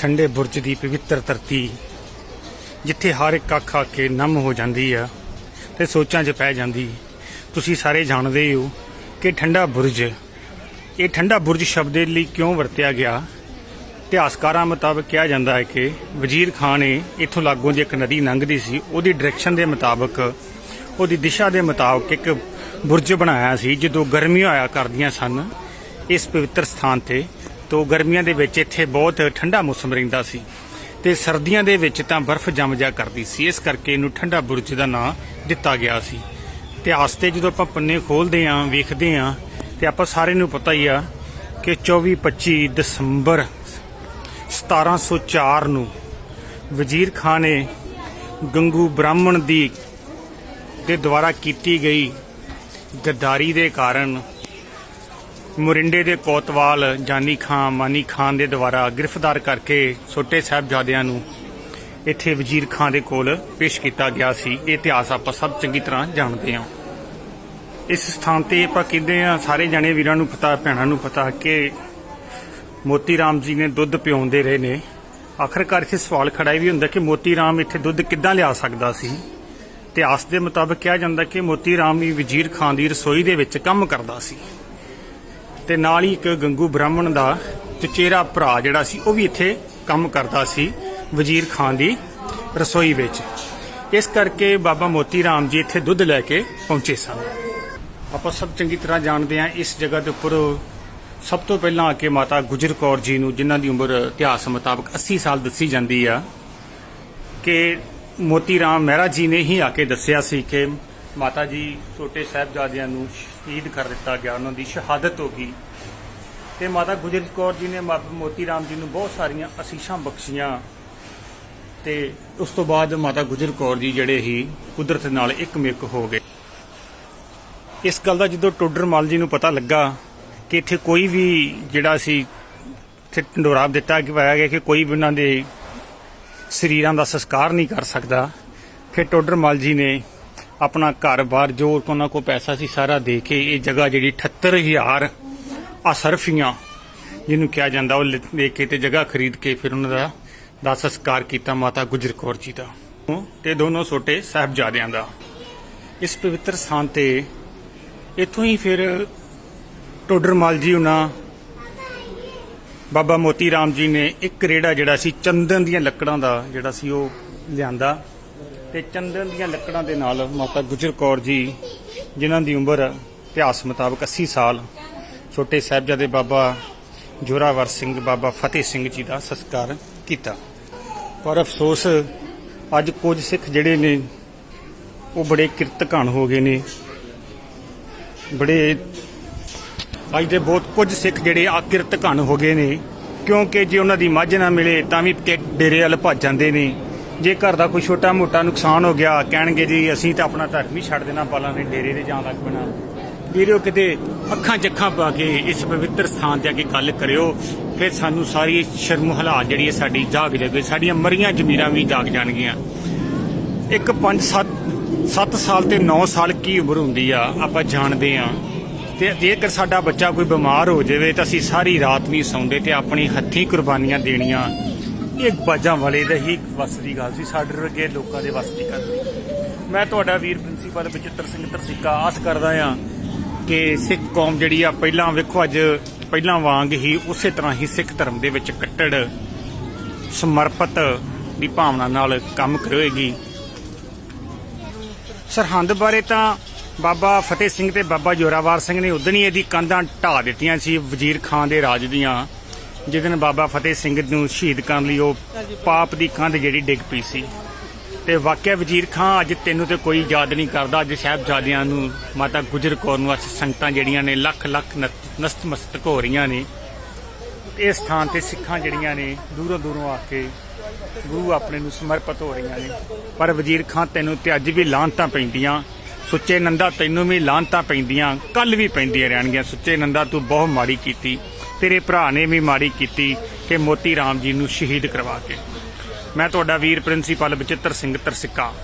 ਠੰਡੇ ਬੁਰਜ ਦੀ ਪਵਿੱਤਰ ਧਰਤੀ, ਜਿੱਥੇ ਹਰ ਇੱਕ ਅੱਖ ਆ ਕੇ ਨਮ ਹੋ ਜਾਂਦੀ ਆ ਤੇ ਸੋਚਾਂ 'ਚ ਪੈ ਜਾਂਦੀ। ਤੁਸੀਂ ਸਾਰੇ ਜਾਣਦੇ ਹੋ ਕਿ ਠੰਡਾ ਬੁਰਜ, ਇਹ ਠੰਡਾ ਬੁਰਜ ਸ਼ਬਦ ਦੇ ਲਈ ਕਿਉਂ ਵਰਤਿਆ ਗਿਆ? ਇਤਿਹਾਸਕਾਰਾਂ ਮੁਤਾਬਕ ਕਿਹਾ ਜਾਂਦਾ ਹੈ ਕਿ ਵਜ਼ੀਰ ਖਾਨ ਨੇ ਇੱਥੋਂ ਲਾਗੋਂ ਦੀ ਇੱਕ ਨਦੀ ਲੰਘਦੀ ਸੀ, ਉਹਦੀ ਡਾਇਰੈਕਸ਼ਨ ਦੇ ਮੁਤਾਬਕ ਉਹਦੀ ਦਿਸ਼ਾ ਦੇ ਮੁਤਾਬਕ ਇੱਕ ਬੁਰਜ ਬਣਾਇਆ ਸੀ, ਜਦੋਂ ਗਰਮੀਆਂ ਆਇਆ ਕਰਦੀਆਂ ਸਨ, ਇਸ ਪਵਿੱਤਰ ਸਥਾਨ ਤੇ। ਤੋਂ ਗਰਮੀਆਂ ਦੇ ਵਿੱਚ ਇੱਥੇ ਬਹੁਤ ਠੰਡਾ ਮੌਸਮ ਰਹਿੰਦਾ ਸੀ ਤੇ ਸਰਦੀਆਂ ਦੇ ਵਿੱਚ ਤਾਂ ਬਰਫ਼ ਜੰਮ ਜਾ ਕਰਦੀ ਸੀ। ਇਸ ਕਰਕੇ ਇਹਨੂੰ ਠੰਡਾ ਬੁਰਜ ਦਾ ਨਾਂ ਦਿੱਤਾ ਗਿਆ ਸੀ। ਇਤਿਹਾਸ ਤੇ ਜਦੋਂ ਆਪਾਂ ਪੰਨੇ ਖੋਲਦੇ ਆਂ ਵੇਖਦੇ ਆਂ ਤੇ ਆਪਾਂ ਸਾਰੇ ਨੂੰ ਪਤਾ ਹੀ ਆ ਕਿ 24 25 ਦਸੰਬਰ 1704 ਨੂੰ ਵਜ਼ੀਰ ਖਾਨ ਨੇ ਗੰਗੂ ਬ੍ਰਾਹਮਣ ਦੀ ਦੇ ਦੁਆਰਾ ਕੀਤੀ ਗਈ ਗੱਦਾਰੀ ਦੇ ਕਾਰਨ ਮੁਰਿੰਡੇ ਦੇ ਕੋਤਵਾਲ, ਜਾਨੀ ਖਾਨ ਮਾਨੀ ਖਾਨ ਦੇ ਦੁਆਰਾ ਗ੍ਰਿਫਤਾਰ ਕਰਕੇ ਛੋਟੇ ਸਾਹਿਬਜ਼ਾਦਿਆਂ ਨੂੰ ਇੱਥੇ ਵਜ਼ੀਰ ਖਾਨ ਦੇ ਕੋਲ ਪੇਸ਼ ਕੀਤਾ ਗਿਆ ਸੀ। ਇਹ ਇਤਿਹਾਸ ਆਪਾਂ ਸਭ ਚੰਗੀ ਤਰ੍ਹਾਂ ਜਾਣਦੇ ਹਾਂ। ਇਸ ਸਥਾਨ ਤੇ ਆਪਾਂ ਕਹਿੰਦੇ ਆ ਸਾਰੇ ਜਣੇ ਵੀਰਾਂ ਨੂੰ ਪਤਾ, ਭੈਣਾਂ ਨੂੰ ਪਤਾ ਕਿ ਮੋਤੀ ਰਾਮ ਜੀ ਨੇ ਦੁੱਧ ਪਿਆਉਂਦੇ ਰਹੇ ਨੇ। ਆਖਰਕਾਰ ਇੱਥੇ ਸਵਾਲ ਖੜਾ ਇਹ ਵੀ ਹੁੰਦਾ ਕਿ ਮੋਤੀ ਰਾਮ ਇੱਥੇ ਦੁੱਧ ਕਿੱਦਾਂ ਲਿਆ ਸਕਦਾ ਸੀ? ਇਤਿਹਾਸ ਦੇ ਮੁਤਾਬਕ ਕਿਹਾ ਜਾਂਦਾ ਕਿ ਮੋਤੀ ਰਾਮ ਵੀ ਵਜ਼ੀਰ ਖਾਨ ਦੀ ਰਸੋਈ ਦੇ ਵਿੱਚ ਕੰਮ ਕਰਦਾ ਸੀ। ਤੇ ਨਾਲ ਹੀ ਇੱਕ ਗੰਗੂ ਬ੍ਰਾਹਮਣ ਦਾ ਚਚੇਰਾ ਭਰਾ ਜਿਹੜਾ ਸੀ, ਉਹ ਵੀ ਇੱਥੇ ਕੰਮ ਕਰਦਾ ਸੀ, ਵਜ਼ੀਰ ਖਾਨ ਦੀ ਰਸੋਈ ਵਿੱਚ। ਇਸ ਕਰਕੇ ਬਾਬਾ ਮੋਤੀ ਰਾਮ ਜੀ ਇੱਥੇ ਦੁੱਧ ਲੈ ਕੇ ਪਹੁੰਚੇ ਸਨ। ਆਪਾਂ ਸਭ ਚੰਗੀ ਤਰ੍ਹਾਂ ਜਾਣਦੇ ਹਾਂ, ਇਸ ਜਗ੍ਹਾ ਦੇ ਉੱਪਰ ਸਭ ਤੋਂ ਪਹਿਲਾਂ ਆ ਕੇ ਮਾਤਾ ਗੁਜਰ ਕੌਰ ਜੀ ਨੂੰ, ਜਿਨ੍ਹਾਂ ਦੀ ਉਮਰ ਇਤਿਹਾਸ ਮੁਤਾਬਕ 80 ਸਾਲ ਦੱਸੀ ਜਾਂਦੀ ਆ, ਕਿ ਮੋਤੀ ਰਾਮ ਮਹਿਰਾ ਜੀ ਨੇ ਹੀ ਆ ਕੇ ਦੱਸਿਆ ਸੀ ਕਿ ਮਾਤਾ ਜੀ ਛੋਟੇ ਸਾਹਿਬਜ਼ਾਦਿਆਂ ਨੂੰ ਸ਼ਹੀਦ ਕਰ ਦਿੱਤਾ ਗਿਆ, ਉਹਨਾਂ ਦੀ ਸ਼ਹਾਦਤ ਹੋ ਗਈ। ਤੇ ਮਾਤਾ ਗੁਜਰ ਕੌਰ ਜੀ ਨੇ ਮਾ- ਮੋਤੀ ਰਾਮ ਜੀ ਨੂੰ ਬਹੁਤ ਸਾਰੀਆਂ ਅਸੀਸਾਂ ਬਖਸ਼ੀਆਂ। ਤੇ ਉਸ ਤੋਂ ਬਾਅਦ ਮਾਤਾ ਗੁਜਰ ਕੌਰ ਜੀ ਜਿਹੜੇ ਹੀ ਕੁਦਰਤ ਨਾਲ ਇੱਕਮਿਕ ਹੋ ਗਏ। ਇਸ ਗੱਲ ਦਾ ਜਦੋਂ ਟੋਡਰ ਮਲ ਜੀ ਨੂੰ ਪਤਾ ਲੱਗਾ ਕਿ ਇੱਥੇ ਕੋਈ ਵੀ ਜਿਹੜਾ ਸੀ, ਇੱਥੇ ਢੰਡੋਰਾ ਦਿੱਤਾ ਕਿ ਪਾਇਆ ਗਿਆ ਕਿ ਕੋਈ ਵੀ ਉਹਨਾਂ ਦੇ ਸਰੀਰਾਂ ਦਾ ਸੰਸਕਾਰ ਨਹੀਂ ਕਰ ਸਕਦਾ, ਫਿਰ ਟੋਡਰ ਮਲ ਜੀ ਨੇ ਆਪਣਾ ਘਰ-ਬਾਰ ਜੋ ਉਹਨਾਂ ਕੋਲ ਪੈਸਾ ਸੀ, ਸਾਰਾ ਦੇ ਕੇ ਇਹ ਜਗ੍ਹਾ ਜਿਹੜੀ 78000 ਅਸਰਫੀਆਂ ਜਿਹਨੂੰ ਕਿਹਾ ਜਾਂਦਾ, ਉਹ ਲਿ- ਦੇ ਕੇ ਤੇ ਜਗ੍ਹਾ ਖਰੀਦ ਕੇ ਫਿਰ ਉਹਨਾਂ ਦਾ ਦਾ ਸੰਸਕਾਰ ਕੀਤਾ ਮਾਤਾ ਗੁਜਰ ਕੌਰ ਜੀ ਦਾ। ਤੇ ਦੋਨੋਂ ਛੋਟੇ ਸਾਹਿਬਜ਼ਾਦਿਆਂ ਦਾ। ਇਸ ਪਵਿੱਤਰ ਸਥਾਨ ਤੇ ਇਥੋਂ ਹੀ ਫਿਰ ਟੋਡਰਮਲ ਜੀ ਉਹਨਾਂ, ਬਾਬਾ ਮੋਤੀ ਰਾਮ ਜੀ ਨੇ ਇੱਕ ਰੇੜਾ ਜਿਹੜਾ ਸੀ, ਚੰਦਨ ਦੀਆਂ ਲੱਕੜਾਂ ਦਾ ਜਿਹੜਾ ਸੀ, ਉਹ ਲਿਆਂਦਾ। ਤੇ ਚੰਦਨ ਦੀਆਂ ਲੱਕੜਾਂ ਦੇ ਨਾਲ ਮਾਤਾ ਗੁਜਰ ਕੌਰ ਜੀ, ਜਿਨ੍ਹਾਂ ਦੀ ਉਮਰ ਇਤਿਹਾਸ ਮੁਤਾਬਕ 80 ਸਾਲ, ਛੋਟੇ ਸਾਹਿਬਜ਼ਾਦੇ ਬਾਬਾ ਜੋਰਾਵਰ ਸਿੰਘ, ਬਾਬਾ ਫਤਿਹ ਸਿੰਘ ਜੀ ਦਾ ਸੰਸਕਾਰ ਕੀਤਾ। ਪਰ ਅਫਸੋਸ, ਅੱਜ ਕੁਝ ਸਿੱਖ ਜਿਹੜੇ ਨੇ, ਉਹ ਬੜੇ ਕਿਰਤਕਾਨ ਹੋ ਗਏ ਨੇ। ਬੜੇ, ਅੱਜ ਦੇ ਬਹੁਤ ਕੁਝ ਸਿੱਖ ਜਿਹੜੇ ਆਕਿਰਤ ਘਨ ਹੋ ਗਏ ਨੇ। ਕਿਉਂਕਿ ਜੇ ਉਹਨਾਂ ਦੀ ਮੱਝ ਨਾ ਮਿਲੇ, ਤਾਂ ਵੀ ਡੇਰੇ ਵੱਲ ਭੱਜ ਜਾਂਦੇ ਨੇ। ਜੇ ਘਰ ਦਾ ਕੋਈ ਛੋਟਾ ਮੋਟਾ ਨੁਕਸਾਨ ਹੋ ਗਿਆ, ਕਹਿਣਗੇ ਜੀ, ਅਸੀਂ ਤਾਂ ਆਪਣਾ ਧਰਮ ਹੀ ਛੱਡ ਦੇਣਾ ਪਾਲਾਂ ਦੇ ਡੇਰੇ ਤੇ ਜਾਣ ਲੱਗ ਪੈਣਾ। ਵੀਰੋ, ਕਿਤੇ ਅੱਖਾਂ ਚੱਖਾਂ ਪਾ ਕੇ ਇਸ ਪਵਿੱਤਰ ਸਥਾਨ ਤੇ ਆ ਕੇ ਗੱਲ ਕਰਿਓ, ਫਿਰ ਸਾਨੂੰ ਸਾਰੀ ਸ਼ਰਮ ਹਲਾ ਜਿਹੜੀ ਹੈ ਸਾਡੀ ਜਾਗ ਜਾਵੇ ਸਾਡੀਆਂ ਮਰੀਆਂ ਜ਼ਮੀਰਾਂ ਵੀ ਜਾਗ ਜਾਣਗੀਆਂ। ਇੱਕ 5 7 7 ਸਾਲ ਤੇ 9 ਸਾਲ ਕੀ ਉਮਰ ਹੁੰਦੀ ਆ, ਆਪਾਂ ਜਾਣਦੇ ਆ। ਤੇ ਜੇਕਰ ਸਾਡਾ ਬੱਚਾ ਕੋਈ ਬਿਮਾਰ ਹੋ ਜਾਵੇ, ਤਾਂ ਅਸੀਂ ਸਾਰੀ ਰਾਤ ਨਹੀਂ ਸੌਂਦੇ ਤੇ ਆਪਣੀ ਹੱਥੀਂ ਕੁਰਬਾਨੀਆਂ ਦੇਣੀਆਂ। ਇਹ ਬਾਜਾਂ ਵਾਲੇ ਦਾ ਹੀ ਵਸ ਦੀ ਗੱਲ ਸੀ, ਸਾਡੇ ਵਰਗੇ ਲੋਕਾਂ ਦੇ ਵਸ ਦੀ ਗੱਲ ਮੈਂ ਤੁਹਾਡਾ ਵੀਰ ਪ੍ਰਿੰਸੀਪਲ ਬਚਿੱਤਰ ਸਿੰਘ ਤਰਸਿੱਕਾ ਆਸ ਕਰਦਾ ਆ ਕਿ ਸਿੱਖ ਕੌਮ ਜਿਹੜੀ ਆ, ਪਹਿਲਾਂ ਵੇਖੋ ਅੱਜ, ਪਹਿਲਾਂ ਵਾਂਗ ਹੀ ਉਸੇ ਤਰ੍ਹਾਂ ਹੀ ਸਿੱਖ ਧਰਮ ਦੇ ਵਿੱਚ ਕੱਟੜ, ਸਮਰਪਿਤ ਦੀ ਭਾਵਨਾ ਨਾਲ ਕੰਮ ਕਰੇਗੀ। ਸਰਹੰਦ ਬਾਰੇ ਤਾਂ ਬਾਬਾ ਫਤਿਹ ਸਿੰਘ ਤੇ ਬਾਬਾ ਜੋਰਾਵਰ ਸਿੰਘ ਨੇ ਉਦਣ ਹੀ ਇਹਦੀ ਕੰਧਾਂ ਢਾ ਦਿੱਤੀਆਂ ਸੀ, ਵਜ਼ੀਰ ਖਾਨ ਦੇ ਰਾਜ ਦੀਆਂ। ਜਿਸ ਬਾਬਾ ਫਤਿਹ ਸਿੰਘ ਨੂੰ ਸ਼ਹੀਦ ਕਰਨ ਲਈ ਉਹ ਪਾਪ ਦੀ ਕੰਧ ਜਿਹੜੀ ਡਿੱਗ ਪਈ ਸੀ। ਤੇ ਵਾਕਿਆ ਵਜ਼ੀਰ ਖਾਨ ਅੱਜ ਤੈਨੂੰ ਤੇ ਕੋਈ ਯਾਦ ਨਹੀਂ ਕਰਦਾ। ਅੱਜ ਸਾਹਿਬਜ਼ਾਦਿਆਂ ਨੂੰ ਮਾਤਾ ਗੁਜਰ ਕੌਰ ਨੂੰ ਅੱਜ ਸੰਗਤਾਂ ਜਿਹੜੀਆਂ ਨੇ ਲੱਖ ਲੱਖ ਨਤਮਸਤਕ ਹੋ ਰਹੀਆਂ ਨੇ। ਇਸ ਸਥਾਨ ਤੇ ਸਿੱਖਾਂ ਜਿਹੜੀਆਂ ਨੇ ਦੂਰੋਂ ਦੂਰੋਂ ਆ ਕੇ ਗੁਰੂ ਆਪਣੇ ਨੂੰ ਸਮਰਪਿਤ ਹੋ ਰਹੀਆਂ ਨੇ। ਪਰ ਵਜ਼ੀਰ ਖਾਨ ਤੈਨੂੰ ਤੇ ਅੱਜ ਵੀ ਲਾਂਤਾਂ ਪੈਂਦੀਆਂ। ਸੁੱਚੇ ਨੰਦਾ ਤੈਨੂੰ ਵੀ ਲਾਂਤਾਂ ਪੈਂਦੀਆਂ ਕੱਲ ਵੀ ਪੈਂਦੀਆਂ ਰਹਿਣਗੀਆਂ। ਸੁੱਚੇ ਨੰਦਾ, ਤੂੰ ਬਹੁਤ ਮਾੜੀ ਕੀਤੀ। ਤੇਰੇ ਭਰਾ ਨੇ ਵੀ ਮਾੜੀ ਕੀਤੀ ਕਿ ਮੋਤੀ ਰਾਮ ਜੀ ਨੂੰ ਸ਼ਹੀਦ ਕਰਵਾ ਕੇ। ਮੈਂ ਤੁਹਾਡਾ ਵੀਰ ਪ੍ਰਿੰਸੀਪਲ ਬਚਿੱਤਰ ਸਿੰਘ ਤਰਸਿੱਕਾ।